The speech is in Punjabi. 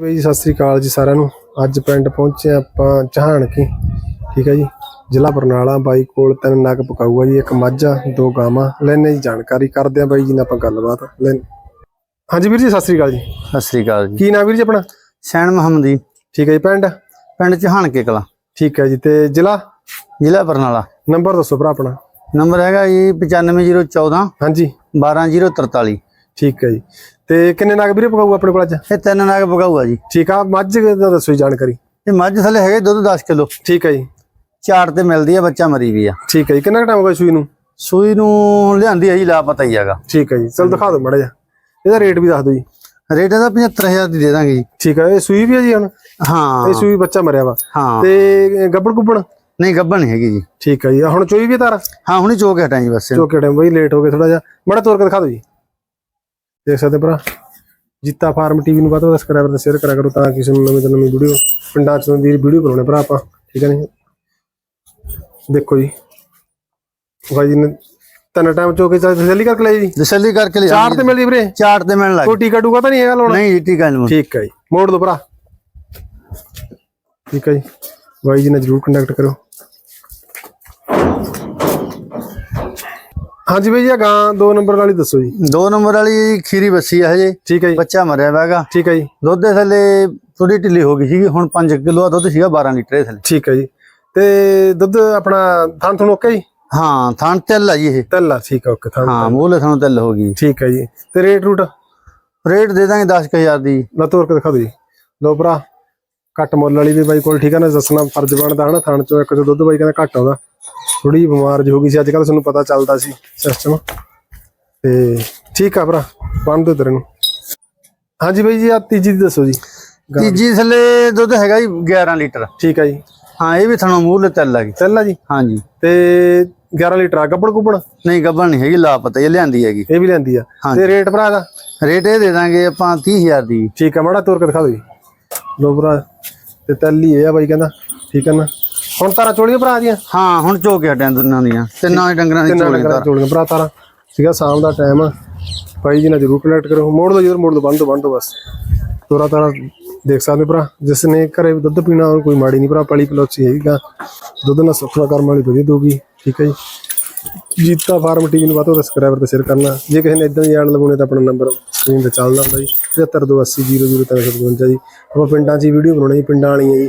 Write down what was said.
ਬਾਈ ਜੀ ਸਤਿ ਸ੍ਰੀ ਅਕਾਲ ਜੀ ਸਾਰਿਆਂ ਨੂੰ। ਅੱਜ ਪਿੰਡ ਪਹੁੰਚੇ ਆਪਾਂ ਚਾਹਣਕੀ ਠੀਕ ਹੈ ਜੀ? ਜ਼ਿਲ੍ਹਾ ਬਰਨਾਲਾ ਬਾਈ ਕੋਲ ਤਿੰਨ ਨਗ ਪਕਾਊਗਾ ਜੀ ਇੱਕ ਮੱਝ ਦੋ ਗਾਵਾਂ। ਲੈਣੇ ਜੀ ਜਾਣਕਾਰੀ ਕਰਦੇ ਆ ਬਾਈ ਜੀ ਨਾਲ ਆਪਾਂ ਗੱਲਬਾਤ। ਲੈ ਹਾਂਜੀ ਵੀਰ ਜੀ ਸਤਿ ਸ੍ਰੀ ਅਕਾਲ ਜੀ। ਸਤਿ ਸ੍ਰੀ ਅਕਾਲ ਜੀ। ਕੀ ਨਾਮ ਵੀਰ ਜੀ ਆਪਣਾ? ਸੈਣ ਮੁਹੰਮਦੀ। ਠੀਕ ਹੈ ਜੀ ਪਿੰਡ? ਪਿੰਡ ਚਹਾਨਕੇ ਕਲਾ। ਠੀਕ ਹੈ ਜੀ ਤੇ ਜ਼ਿਲ੍ਹਾ? ਜ਼ਿਲ੍ਹਾ ਬਰਨਾਲਾ। ਨੰਬਰ ਦੱਸੋ ਭਰਾ ਆਪਣਾ। ਨੰਬਰ ਹੈਗਾ ਜੀ 95014 ਹਾਂਜੀ। 12043 ਠੀਕ ਹੈ ਜੀ। ਤੇ ਕਿੰਨੇ ਨਗ ਵੀਰੇ ਪਕਾਊਗਾ ਆਪਣੇ ਕੋਲ ਅੱਜ? ਇਹ ਤਿੰਨ ਨਾਗ ਪਕਾਊਗਾ ਜੀ। ਠੀਕ ਆ ਮੱਝ ਦਾ ਦੱਸੋ ਜੀ ਜਾਣਕਾਰੀ। ਇਹ ਮੱਝ ਥੱਲੇ ਹੈਗੇ ਦੁੱਧ 10 ਕਿਲੋ। ਠੀਕ ਹੈ ਜੀ। ਝਾੜ ਤੇ ਮਿਲਦੀ ਹੈ ਬੱਚਾ ਮਰੀ ਵੀ ਆ। ਠੀਕ ਹੈ ਜੀ। ਕਿੰਨਾ ਟਾਈਮ ਹੋ ਗਿਆ ਸੂਈ ਨੂੰ? ਸੂਈ ਨੂੰ ਲਿਆਂਦੀ ਹੈ ਜੀ ਲਾਪਤਾ ਹੀ ਹੈਗਾ। ਠੀਕ ਹੈ ਜੀ। ਚਲ ਦਿਖਾ ਦਿਓ ਮੜਾ ਜਾ ਇਹਦਾ ਰੇਟ ਵੀ ਦੱਸ ਦਿਓ ਜੀ। ਰੇਟ ਇਹਦਾ 75000 ਦੀ ਦੇ ਦਾਂਗੇ ਜੀ। ਠੀਕ ਹੈ ਇਹ ਸੂਈ ਵੀ ਹੈ ਜੀ ਹੁਣ? ਹਾਂ। ਇਹ ਸੂਈ ਬੱਚਾ ਮਰਿਆ ਵਾ। ਹਾਂ। ਤੇ ਗੱਬੜ ਗੁੱਬੜ ਨਹੀਂ ਗੱਬਣ ਨਹੀਂ ਹੈਗੀ ਜੀ। ਠੀਕ ਹੈ ਜੀ। ਆਹ ਹੁਣ ਚੋਈ ਵੀ ਤਾਰਾ? ਹਾਂ ਹੁਣੀ ਚੋ ਕੇ ਹਟਾਂ ਜੀ ਬਸ ਚੋਕੇ ਟਾਈਮ ਬਈ ਲੇਟ ਹੋ ਗਏ ਥੋੜਾ ਜਿਹਾ। ਮੜਾ ਤੋਰ ਕੇ ਦਿਖਾ ਦਿਓ ਜੀ। ਦੇਖ ਸਕਦੇ ਭਰਾ। ਜੀਤਾ ਫਾਰਮ ਟੀਵੀ ਨੂੰ ਬਾਤੋਂ ਸਬਸਕ੍ਰਾਈਬਰ ਤੇ ਸ਼ੇਅਰ ਕਰਿਆ ਕਰੋ ਤਾਂ ਕਿਸੇ ਨੂੰ ਨਵੀਂ ਤੋਂ ਨਵੀਂ ਵੀਡੀਓ ਪਿੰਡਾਂ ਚ ਦੀ ਵੀਡੀਓ ਬਣਾਉਣੇ ਭਰਾ ਆਪਾਂ ਠੀਕ ਹੈ ਨਹੀਂ ਦੇਖੋ ਜੀ। ਭਾਈ ਜੀ ਨੇ ਤਿੰਨ ਟਾਈਮ ਚੋਕੇ ਤਸੱਲੀ ਕਰਕੇ ਲਈ ਜੀ। ਤਸੱਲੀ ਕਰਕੇ ਲਿਆ। ਚਾਰ ਤੇ ਮਿਲਦੀ ਵੀਰੇ। ਝਾੜ ਤੇ ਮਿਲਣ ਲੱਗ ਕੋਈ ਟੀਕਾ ਟੂਕਾ ਤਾਂ ਨਹੀਂ ਹੈਗਾ ਲਾਉਣਾ? ਨਹੀਂ ਜੀ ਟੀਕਾ ਨਹੀਂ ਠੀਕ ਹੈ ਜੀ। ਮੋੜ ਦੋ ਭਰਾ। ਠੀਕ ਹੈ ਜੀ। ਬਾਈ ਜੀ ਨਾਲ ਜਰੂਰ ਕੰਟੈਕਟ ਕਰੋ ਹਾਂਜੀ ਬਾਈ ਜੀ ਆਹ ਗਾਂ ਦੋ ਨੰਬਰ ਵਾਲੀ ਦੱਸੋ ਜੀ। ਦੋ ਨੰਬਰ ਵਾਲੀ ਖੀਰੀ ਬੱਸੀ ਆ ਹਜੇ ਠੀਕ ਹੈ ਜੀ। ਬੱਚਾ ਮਰਿਆ ਵਾਗਾ ਠੀਕ ਹੈ ਜੀ। ਦੁੱਧ ਦੇ ਥੱਲੇ ਥੋੜੀ ਢਿੱਲੀ ਹੋ ਗਈ ਸੀਗੀ ਹੁਣ 5 ਕਿਲੋ ਦਾ ਦੁੱਧ ਸੀਗਾ 12 ਲੀਟਰ ਦੇ ਥੱਲੇ। ਠੀਕ ਹੈ ਜੀ। ਤੇ ਦੁੱਧ ਆਪਣਾ ਥਾਂ ਤੁਹਾਨੂੰ ਓਕੇ ਜੀ? ਹਾਂ ਥਣ ਤਿਲ ਆ ਜੀ ਇਹ। ਤਿੰਨ ਲਾ ਠੀਕ ਓਕੇ ਥਾਂ ਹਾਂ ਮੂਲੇ ਥਣੋਂ ਤਿਲ ਹੋ ਗਈ। ਠੀਕ ਹੈ ਜੀ। ਤੇ ਰੇਟ ਰੂਟ? ਰੇਟ ਦੇ ਦਾਂਗੇ 10000 ਦੀ। ਲਾ ਤੋਰ ਕੇ ਦਿਖਾ ਦਿਓ ਜੀ। ਲੋ ਭਰਾ ਘੱਟ ਮੁੱਲ ਵਾਲੀ ਵੀ ਬਾਈ ਕੋਲ ਠੀਕ ਹੈ ਨਾ ਦੱਸਣਾ ਫਰਜ਼ ਬਣਦਾ ਹਨਾ ਥਾਣ ਚੋਂ ਇੱਕ ਜੋ ਦੁੱਧ ਬਾਈ ਕਹਿੰਦਾ ਘੱਟ ਆਉਂਦਾ। ਥੋੜੀ ਬਿਮਾਰ ਜਿਹੀ ਹੋ ਗਈ ਸੀ। ਅੱਜ ਕੱਲ ਤੁਹਾਨੂੰ ਪਤਾ ਚੱਲਦਾ ਸੀ ਸਿਸਟਮ ਤੇ ਠੀਕ ਆ ਭਰਾ ਬੰਦ ਦੋ ਤੇਰੇ ਨੂੰ। ਹਾਂਜੀ ਬਾਈ ਜੀ ਆ ਤੀਜੀ ਦੀ ਦੱਸੋ ਜੀ। ਤੀਜੀ ਥੱਲੇ ਦੁੱਧ ਹੈਗਾ ਜੀ 11 ਲੀਟਰ। ਠੀਕ ਹੈ ਜੀ। ਹਾਂ ਇਹ ਵੀ ਥਣੋਂ ਮੂਲੇ ਤਿਲ ਆ ਗਈ ਚੱਲ ਆ ਜੀ? ਹਾਂਜੀ। ਤੇ 11 ਲੀਟਰ ਆ ਗੱਬੜ ਗੁੱਬੜ? ਨਹੀਂ ਗੱਬਣ ਨਹੀਂ ਹੈਗੀ ਲਾਪਤਾ ਇਹ ਲਿਆਂਦੀ ਹੈਗੀ। ਇਹ ਵੀ ਲੈਂਦੀ ਆ। ਤੇ ਰੇਟ ਭਰਾ ਦਾ ਰੇਟ ਇਹ ਦੇ ਦਾਂਗੇ ਆਪਾਂ 30000 ਦੀ। ਠੀਕ ਆ ਮਾੜਾ ਤੋਰ ਕੇ ਦਿਖਾ ਦਿਓ ਜੀ। ਲੋ ਭਰਾ ਤੇ ਤੱਲੀ ਇਹ ਆ ਬਾਈ ਕਹਿੰਦਾ। ਠੀਕ ਆ ਨਾ? ਹੁਣ ਤਾਰਾ ਚੋਲੀਆਂ ਭਰਾ ਦੀਆਂ? ਹਾਂ ਹੁਣ ਚੋ ਕੇ ਹਟਿਆ ਦੋਨਾਂ ਦੀਆਂ। ਤਿੰਨਾਂ ਦੇ ਡੰਗਰਾਂ ਦੀ ਤਿੰਨਾਂ ਚੋਲੀ ਚੋਲੀਆਂ ਭਰਾ ਤਾਰਾ। ਸੀਗਾ ਸ਼ਾਮ ਦਾ ਟਾਈਮ ਆ ਭਾਈ ਜੀ ਨਾਲ ਜਰੂਰ ਕਨੈਕਟ ਕਰੋ। ਮੋੜ ਦੋ ਜਰੂਰ ਮੋੜ ਦੋ ਬੰਦ ਦੋ ਬੰਦ ਦੋ ਬਸ। ਤੋਰਾ ਤਾਰਾ ਦੇਖ ਸਕਦੇ ਭਰਾ ਜਿਸ ਨੇ ਘਰੇ ਦੁੱਧ ਪੀਣਾ ਉਹ ਕੋਈ ਮਾੜੀ ਨਹੀਂ ਭਰਾ ਪਲੀ ਪਲੋਚੀ ਹੈਗਾ ਦੁੱਧ ਨਾਲ ਸੁੱਖਾ ਕਰਮ ਵਾਲੀ ਵਧੀਆ ਦੋਗੀ ਠੀਕ ਹੈ ਜੀ। ਜੀਤਾ ਫਾਰਮ ਟੀਵੀ ਨੂੰ ਬਾਤੋਂ ਸਬਸਕ੍ਰਾਈਬਰ ਤੇ ਸ਼ੇਅਰ ਕਰਨਾ। ਜੇ ਕਿਸੇ ਨੇ ਇਦਾਂ ਦੀ ਐਡ ਲਗਾਉਣੇ ਤਾਂ ਆਪਣਾ ਨੰਬਰ ਸਕਰੀਨ ਤੇ ਚੱਲਦਾ ਹੁੰਦਾ ਜੀ। 7528000355 ਜੀ। ਆਪਾਂ ਪਿੰਡਾਂ 'ਚ ਵੀਡੀਓ ਬਣਾਉਣੀ ਜੀ ਪਿੰਡਾਂ ਵਾਲੀਆਂ ਜੀ।